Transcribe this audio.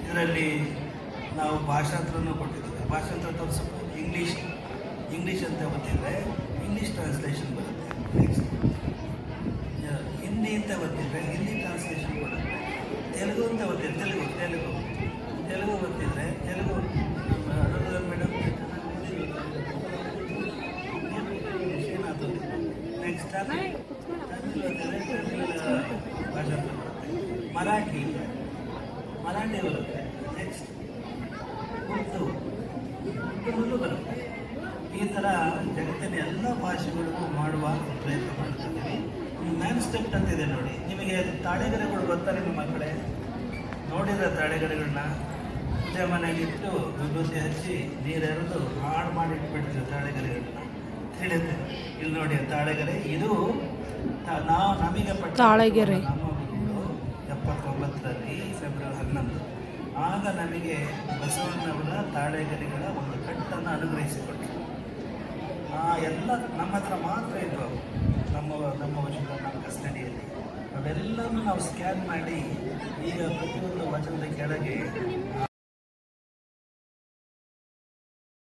ಇದರಲ್ಲಿ ನಾವು ಭಾಷಾಂತರನೂ ಕೊಟ್ಟಿದ್ದೀವಿ. ಭಾಷಾಂತರ ತೋರಿಸಬೇಕು ಇಂಗ್ಲೀಷ್ ಇಂಗ್ಲೀಷ್ ಅಂತ ಗೊತ್ತಿದ್ರೆ ಇಂಗ್ಲೀಷ್ ಟ್ರಾನ್ಸ್ಲೇಷನ್ ಬರುತ್ತೆ. ನೆಕ್ಸ್ಟ್ ಹಿಂದಿ ಅಂತ ಗೊತ್ತಿದ್ರೆ ಹಿಂದಿ ಟ್ರಾನ್ಸ್ಲೇಷನ್ ಬರುತ್ತೆ. ತೆಲುಗು ಅಂತ ಗೊತ್ತಿದ್ರೆ ತೆಲುಗು ತೆಲುಗು. ತೆಲುಗು ಗೊತ್ತಿದ್ರೆ ತೆಲುಗು. ಮೇಡಮ್. ನೆಕ್ಸ್ಟ್ ತಮಿಳ್ ಭಾಷಾಂತರ ಮರಾಠಿ ಮರಾಠಿ ಬರುತ್ತೆ ನೆಕ್ಸ್ಟ್ ಉರ್ದು ಉರ್ದು ಬರುತ್ತೆ. ಈ ಥರ ಜಗತ್ತಿನ ಎಲ್ಲ ಭಾಷೆಗಳಿಗೂ ಮಾಡುವ ಪ್ರಯತ್ನ ಮಾಡ್ತಿದ್ದೀವಿ. ಮ್ಯಾನ್ ಸ್ಟೆಪ್ಟ್ ಅಂತ ಇದೆ ನೋಡಿ. ನಿಮಗೆ ತಾಳೆಗರೆಗಳು ಗೊತ್ತಾ ನಿಮ್ಮ ಮಕ್ಕಳೇ? ನೋಡಿರೋ ತಾಳೆಗರೆಗಳನ್ನ ಪೂಜೆ ಮನೆಯಲ್ಲಿಟ್ಟು ವಿಭೂತಿ ಹಚ್ಚಿ ನೀರು ಎರೆದು ಹಾಳು ಮಾಡಿ ಇಟ್ಬಿಡ್ತೀವಿ ತಾಳೆಗರೆಗಳನ್ನ. ತಿಳಿಯುತ್ತೆ. ಇಲ್ಲಿ ನೋಡಿ ತಾಳೆಗರೆ ಇದು ನಾವು ನಮಗೆ ಪಟ್ಟ ತಾಳೆಗೆರೆ. ಎಪ್ಪತ್ತೊಂಬತ್ತರಲ್ಲಿ ಫೆಬ್ರವರಿ ಹನ್ನೊಂದು ಆಗ ನಮಗೆ ಬಸವಣ್ಣವರ ತಾಳೆಗರಿಗಳ ಒಂದು ಕಟ್ಟನ್ನು ಅನುಗ್ರಹಿಸಿಕೊಟ್ಟರು ಆ ಎಲ್ಲ ನಮ್ಮ ಹತ್ರ ಮಾತ್ರ ಇದ್ದವು. ನಮ್ಮ ನಮ್ಮ ವಚನ ನಮ್ಮ ಕಸ್ಟಡಿಯಲ್ಲಿ. ಅವೆಲ್ಲವನ್ನು ನಾವು ಸ್ಕ್ಯಾನ್ ಮಾಡಿ ಈಗ ಪ್ರತಿಯೊಂದು ವಚನದ ಕೆಳಗೆ